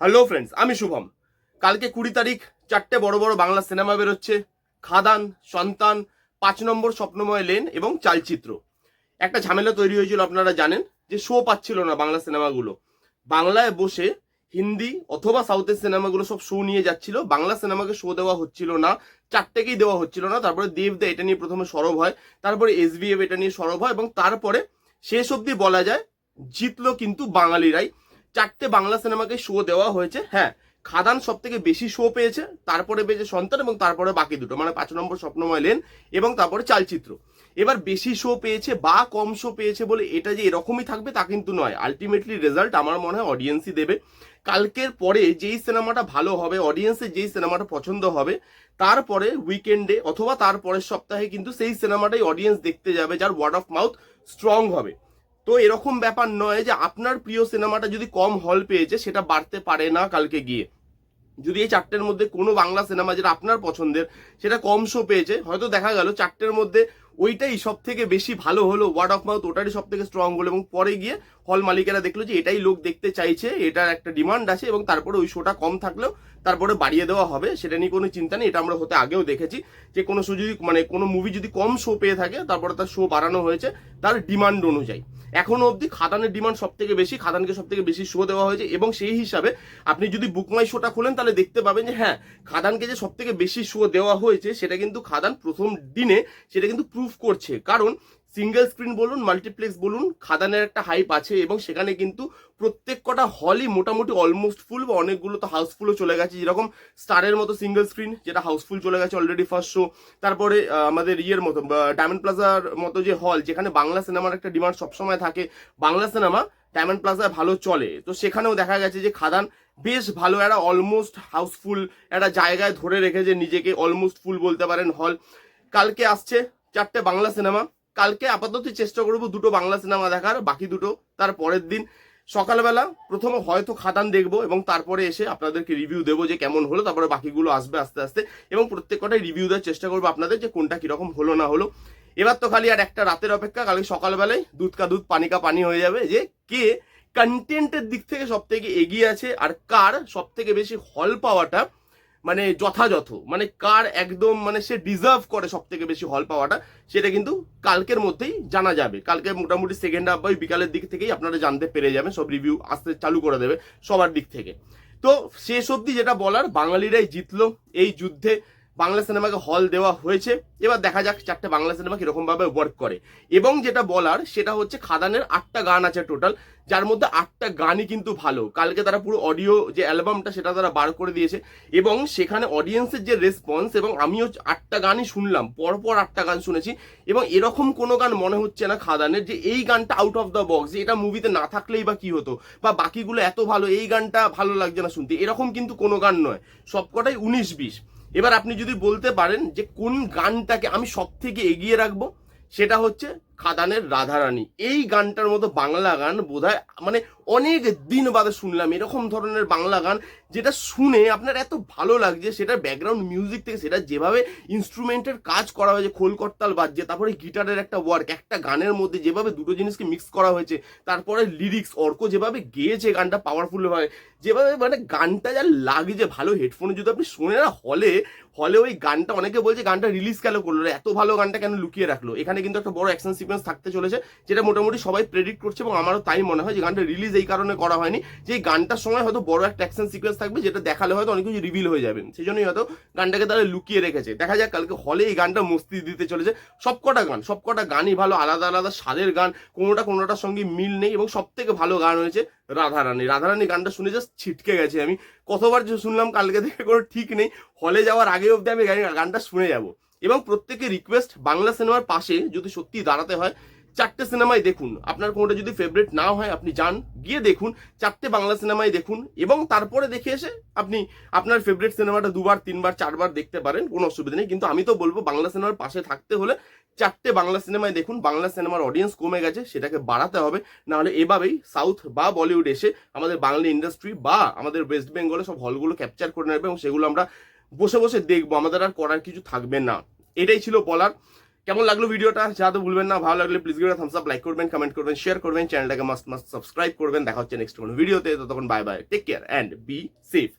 Hello friends আমি শুভম। কালকে কুড়ি তারিখ, চারটে বড় বড় বাংলা সিনেমা বেরোচ্ছে। খাদান, সন্তান, পাঁচ নম্বর স্বপ্নময় লেন এবং চালচিত্র। একটা ঝামেলা তৈরি হয়েছিল, আপনারা জানেন, যে শো পাচ্ছিল না বাংলা সিনেমাগুলো। বাংলায় বসে হিন্দি অথবা সাউথের সিনেমাগুলো সব শো নিয়ে যাচ্ছিল। বাংলা সিনেমাকে শো দেওয়া হচ্ছিল না, চারটেকেই দেওয়া হচ্ছিল না। তারপরে দেবদা এটা নিয়ে প্রথমে সরব হয়, তারপরে এসবিএফ এটা নিয়ে সরব হয় এবং তারপরে শেষ অবধি বলা যায়, জিতলো কিন্তু বাঙালিরাই। চারটে বাংলা সিনেমাকে শো দেওয়া হয়েছে। হ্যাঁ খাদান সব থেকে বেশি শো পেয়েছে, তারপরে পেয়েছে সন্তান এবং তারপরে বাকি দুটো মানে পাঁচ নম্বর স্বপ্নময় লেন এবং তারপরে চালচিত্র। এবার বেশি শো পেয়েছে বা কম শো পেয়েছে বলে এটা যে এরকমই থাকবে তা কিন্তু নয়। আলটিমেটলি রেজাল্ট আমার মনে হয় অডিয়েন্সই দেবে। কালকের পরে যেই সিনেমাটা ভালো হবে অডিয়েন্সের যেই সিনেমাটা পছন্দ হবে, তারপরে উইকেন্ডে অথবা তারপরের সপ্তাহে কিন্তু সেই সিনেমাটাই অডিয়েন্স দেখতে যাবে, যার ওয়ার্ড অফ মাউথ স্ট্রং হবে। তো এরকম ব্যাপার নয় যে আপনার প্রিয় সিনেমাটা যদি কম হল পেয়েছে, সেটা বাড়তে পারে না কালকে গিয়ে। যদি এই চারটের মধ্যে কোনো বাংলা সিনেমা যেটা আপনার পছন্দের, সেটা কম শো পেয়েছে, হয়তো দেখা গেল চারটের মধ্যে ওইটাই সব থেকে বেশি ভালো হলো ওয়ার্ড অফ মাউথ ওটারই সব থেকে স্ট্রং হলো এবং পরে গিয়ে হল মালিকেরা দেখল যে এটাই লোক দেখতে চাইছে, এটার একটা ডিমান্ড আছে এবং তারপরে ওই শোটা কম থাকলেও তারপরে বাড়িয়ে দেওয়া হবে, সেটা নিয়ে কোনো চিন্তা নেই, এটা আমরা হতে আগেও দেখেছি যে কোনো শো যদি মানে কোনো মুভি যদি কম শো পেয়ে থাকে, তারপরে তার শো বাড়ানো হয়েছে, তার ডিমান্ড অনুযায়ী। এখনও অবধি খাদানের ডিমান্ড সব থেকে বেশি, খাদানকে সব থেকে বেশি শো দেওয়া হয়েছে এবং সেই হিসাবে আপনি যদি বুকমাই শোটা খোলেন, তাহলে দেখতে পাবেন যে হ্যাঁ খাদানকে যে সব থেকে বেশি শো দেওয়া হয়েছে, সেটা কিন্তু খাদান প্রথম দিনে, সেটা কিন্তু প্রুফ করছে। কারণ সিঙ্গেল স্ক্রিন বলুন মাল্টিপ্লেক্স বলুন, খাদানের একটা হাইপ আছে এবং সেখানে কিন্তু প্রত্যেক কটা হলই মোটামুটি অলমোস্ট ফুল বা অনেকগুলো তো হাউসফুলও চলে গেছে। যেরকম স্টারের মতো সিঙ্গেল স্ক্রিন যেটা হাউসফুল চলে গেছে অলরেডি ফার্স্ট শো তারপরে আমাদের ইয়ের মতো ডায়মন্ড প্লাজার মতো যে হল যেখানে বাংলা সিনেমার একটা ডিমান্ড সবসময় থাকে। বাংলা সিনেমা ডায়মন্ড প্লাজায় ভালো চলে। তো সেখানেও দেখা গেছে যে খাদান বেশ ভালো একটা অলমোস্ট হাউসফুল একটা জায়গায় ধরে রেখেছে নিজেকে অলমোস্ট ফুল বলতে পারেন হল কালকে আসছে চারটে বাংলা সিনেমা কালকে আপাতত চেষ্টা করব দুটো বাংলা সিনেমা দেখার, বাকি দুটো। তার পরের দিন সকালবেলা প্রথমে হয়তো খাদান দেখব এবং তারপরে এসে আপনাদেরকে রিভিউ দেবো যে কেমন হলো, তারপরে বাকিগুলো আসবে আস্তে আস্তে এবং প্রত্যেক কটাই রিভিউ দেওয়ার চেষ্টা করব আপনাদের যে কোনটা কীরকম হলো না হলো। এবার তো খালি আর একটা রাতের অপেক্ষা, কালকে সকালবেলায় দুধ কা দুধ, পানি কা পানি হয়ে যাবে যে কে কন্টেন্টের দিক থেকে সব থেকে এগিয়ে আছে আর কার সব থেকে বেশি হল পাওয়াটা মানে যথাযথ মানে কার একদম মানে সে ডিজার্ভ করে সব থেকে বেশি হল পাওয়াটা, সেটা কিন্তু কালকের মধ্যেই জানা যাবে। কালকে মোটামুটি সেকেন্ড হাফ বা বিকালের দিক থেকেই আপনারা জানতে পেরে যাবেন, সব রিভিউ আসতে চালু করে দেবে সবার দিক থেকে। তো শেষ অবধি যেটা বলার, বাঙালিরাই জিতলো এই যুদ্ধে। বাংলা সিনেমাকে হল দেওয়া হয়েছে। এবার দেখা যাক চারটে বাংলা সিনেমা কীরকম ভাবে ওয়ার্ক করে। এবং যেটা বলার, সেটা হচ্ছে খাদানের আটটা গান আছে টোটাল যার মধ্যে আটটা গানই কিন্তু ভালো। কালকে তারা পুরো অডিও যে অ্যালবামটা সেটা তারা বার করে দিয়েছে। এবং সেখানে অডিয়েন্সের যে রেসপন্স এবং আমিও আটটা গানই শুনলাম, পরপর আটটা গান শুনেছি। এবং এরকম কোনো গান মনে হচ্ছে না খাদানের যে এই গানটা আউট অফ দ্য বক্স যে এটা মুভিতে না থাকলেই বা কি হতো? বা বাকিগুলো এত ভালো, এই গানটা ভালো লাগছে না শুনতে। এরকম কিন্তু কোনো গান নয়। সবকটাই উনিশ বিশ। এবার আপনি যদি বলতে পারেন যে কোন গানটাকে আমি সব থেকে এগিয়ে রাখব, সেটা হচ্ছে খাদানের রাধারানী। এই গানটার মতো বাংলা গান বোধহয় মানে অনেক দিন বাদে শুনলাম। এরকম ধরনের বাংলা গান যেটা শুনে আপনার এত ভালো লাগছে সেটা ব্যাকগ্রাউন্ড মিউজিক থেকে, সেটা যেভাবে ইনস্ট্রুমেন্টের কাজ করা হয়েছে, খোল করতাল বাজছে, তারপরে গিটারের একটা ওয়ার্ক একটা গানের মধ্যে যেভাবে দুটো জিনিসকে মিক্স করা হয়েছে, তারপরে লিরিক্স অর্ক যেভাবে গেয়েছে গানটা পাওয়ারফুল হয় যেভাবে মানে গানটা যা লাগছে, ভালো হেডফোনে যদি আপনি শুনে না হলে হলে ওই গানটা অনেকে বলছে, গানটা রিলিজ কেন করল এত ভালো গানটা কেন লুকিয়ে রাখল? এখানে কিন্তু একটা বড় অ্যাকশন সিকোয়েন্স থাকতে চলেছে, যেটা মোটামুটি সবাই প্রেডিক্ট করছে এবং আমারও তাই মনে হয় যে গানটা রিলিজ এই কারণে করা হয়নি, যে এই গানটার সময় হয়তো বড় একটা অ্যাকশন সিকোয়েন্স থাকবে যেটা দেখালে হয়তো অনেক কিছু রিভিল হয়ে যাবে। সেই জন্যই হয়তো গানটাকে তারা লুকিয়ে রেখেছে। দেখা যাক, কালকে হলে এই গানটা মস্তি দিতে চলেছে। সবকটা গান, সবকটা গানই ভালো, আলাদা আলাদা স্বাদের গান, কোনোটা কোনোটার সঙ্গে মিল নেই এবং সব থেকে ভালো গান হয়েছে রাধারানী। রাধারানী গানটা শুনে জাস্ট ছিটকে গেছে আমি। কতবার শুনলাম, কালকে থেকে কোনো ঠিক নেই। হলে যাওয়ার আগে অবধি আমি গানটা শুনে যাব। এবং প্রত্যেকে রিকোয়েস্ট বাংলা সিনেমার পাশে যদি সত্যি দাঁড়াতে হয়, চারটে সিনেমাই দেখুন। আপনার কোনোটা যদি ফেভারিট না হয়, আপনি যান, গিয়ে দেখুন, চারটে বাংলা সিনেমাই দেখুন এবং তারপরে দেখে এসে আপনি আপনার ফেভারিট সিনেমাটা দুবার, তিনবার, চারবার দেখতে পারেন, কোনো অসুবিধা নেই। কিন্তু আমি তো বলব, বাংলা সিনেমার পাশে থাকতে হলে চারটে বাংলা সিনেমায় দেখুন, বাংলা সিনেমার অডিয়েন্স কমে গেছে, সেটাকে বাড়াতে হবে। নাহলে এভাবেই সাউথ বা বলিউড এসে আমাদের বাংলা ইন্ডাস্ট্রি বা আমাদের ওয়েস্ট বেঙ্গলে সব হলগুলো ক্যাপচার করে নেবে এবং সেগুলো আমরা বসে বসে দেখব, আমাদের আর করার কিছু থাকবে না। এটাই ছিল বলার। কেমন লাগল ভিডিওটা? যা তো ভুলবেন না। ভালো লাগলে please video thumbs up like করবেন কমেন্ট করবেন শেয়ার করবেন চ্যানেলটাকে মাস্ট মাস্ট সাবস্ক্রাইব করবেন। দেখা হচ্ছে নেক্সট কোনো ভিডিওতে ততক্ষণ bye bye take care and be safe